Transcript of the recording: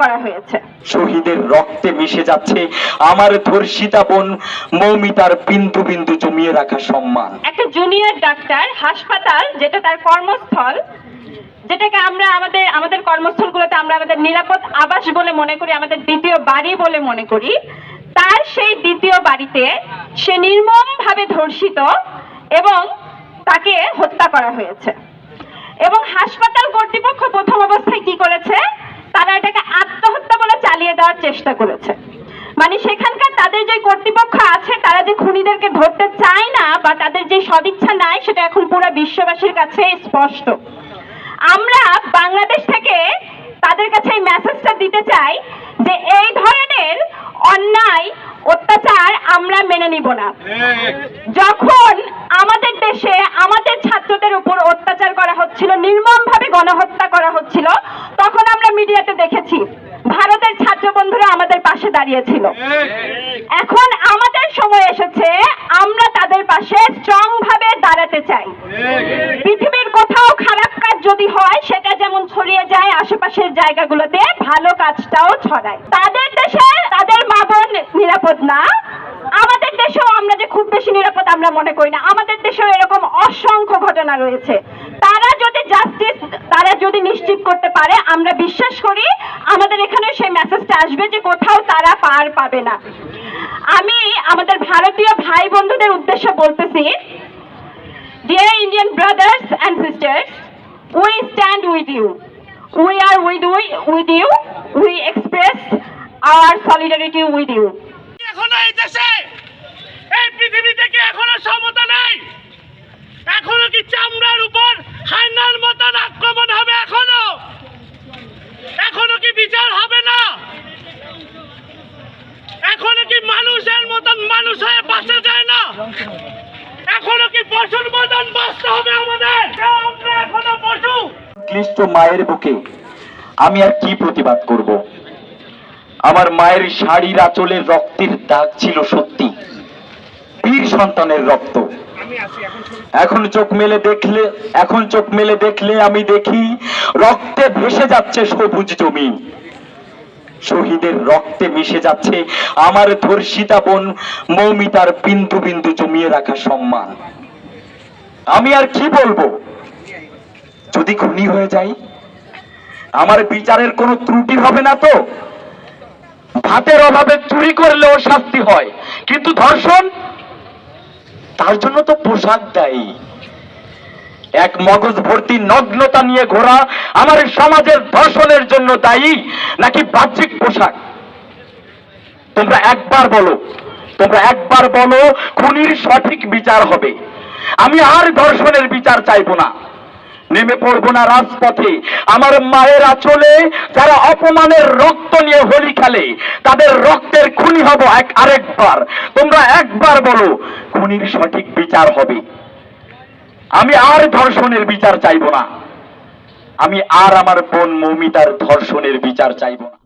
করা হয়েছে। শহীদের রক্তে মিশে যাচ্ছে আমার ধর্ষিতা বোন মৌমিতার বিন্দু বিন্দু জমিয়ে রাখা সম্মান। একটা জুনিয়র ডাক্তার হাসপাতাল যেটা তার কর্মস্থল যেটাকে আমরা আমাদের আমাদের কর্মস্থলগুলোতে আমরা আমাদের নিরাপদ আবাস বলে মনে করি আমাদের দ্বিতীয় বাড়ি বলে মনে করি তার সেই দ্বিতীয় বাড়িতে সে নির্মমভাবে ধর্ষিত এবং তাকে হত্যা করা হয়েছে। এবং হাসপাতাল কর্তৃপক্ষ করেছে। মানে সেখানকার তাদের যে কর্তৃপক্ষ আছে, তারা যে খুনিদেরকে ধরতে চায় না বা তাদের যে সদিচ্ছা নাই, সেটা এখন পুরো বিশ্ববাসীর কাছে স্পষ্ট। আমরা বাংলাদেশ থেকে তাদের কাছে এই মেসেজটা দিতে চাই যে এই ধরনের অন্যায়, অত্যাচার আমরা মেনে নিব না। যখন আমাদের দেশে আমাদের ছাত্রদের উপর অত্যাচার করা হচ্ছিল, নির্মমভাবে গণহত্যা করা হচ্ছিল, তখন আমরা মিডিয়াতে দেখেছি ভারতের ছাত্র বন্ধুরা আমাদের পাশে দাঁড়িয়েছিল। এখন আমাদের সময় এসেছে, আমরা তাদের পাশে স্ট্রং ভাবে দাঁড়াতে চাই। পৃথিবীর কোথাও খারাপ কাজ যদি হয়, সেটা যেমন ছড়িয়ে যায়, আশেপাশের জায়গাগুলোতে ভালো কাজটাও ছড়ায়। তাদের দেশে তাদের মা বোন নিরাপদ না। আমাদের দেশেও আমরা যে খুব বেশি নিরাপদ আমরা মনে করি না। আমাদের দেশেও এরকম অসংখ্য ঘটনা রয়েছে। জাস্টিস তারা যদি নিশ্চিত করতে পারে আমরা বিশ্বাস করি আমাদের এখানে সেই মেসেজটা আসবে যে কোথাও তারা পার পাবে না আমি আমাদের ভারতীয় ভাই বন্ধুদের উদ্দেশ্যে বলতেছি Dear Indian brothers and sisters, we stand with you. We are with, with you. We express our solidarity with you. এখনও এই দেশে এই এখনও সমতা নাই এখনও কি চামড়ার উপর হাইনার মতন আক্রমণ হবে এখনও এখনও কি বিচার হবে না এখনও কি মানুষের মতন মানুষ হয়ে বাঁচা যায় না এখনও কি পশুর মতন বাঁচতে হবে আমাদের। এখনও পশু? ক্লিষ্ট মায়ের বুকে আমি আর কি প্রতিবাদ করব? আমার মায়ের শাড়ির রক্তের দাগ ছিল সত্যি। বীর সন্তানের রক্ত। এখন চোখ মেলে দেখলে, এখন চোখ মেলে দেখলে আমি দেখি, রক্তে ভেসে যাচ্ছে সবুজ জমি। শহীদের রক্তে মিশে যাচ্ছে আমার ধর্ষিতা বোন মৌমিতার বিন্দু বিন্দু জমিয়ে রাখা সম্মান। আমি আর কি বলব? যদি খুনি হয়ে যাই, আমার বিচারের কোনো ত্রুটি হবে না তো? ভাতের অভাবে চুরি করলেও শাস্তি হয়। কিন্তু ধর্ষণ, তার জন্য তো পোশাক দেয়। এক মগজ ভর্তি নগ্নতা নিয়ে ঘোরা আমার সমাজের ধর্ষণের জন্য দায়ী, নাকি বাহ্যিক পোশাক? তোমরা একবার বলো, তোমরা একবার বলো খুনির সঠিক বিচার হবে। আমি আর ধর্ষণের বিচার চাইব না। নেমে পড়ব না রাজপথে। আমার মায়ের আঁচলে যারা অপমানের রক্ত নিয়ে হোলি খেলে, তাদের রক্তের খুনি হব এক আরেকবার। তোমরা একবার বলো, খুনির সঠিক বিচার হবে। আমি আর ধর্ষণের বিচার চাইব না। আমি আর আমার বোন মৌমিতার ধর্ষণের বিচার চাইব না।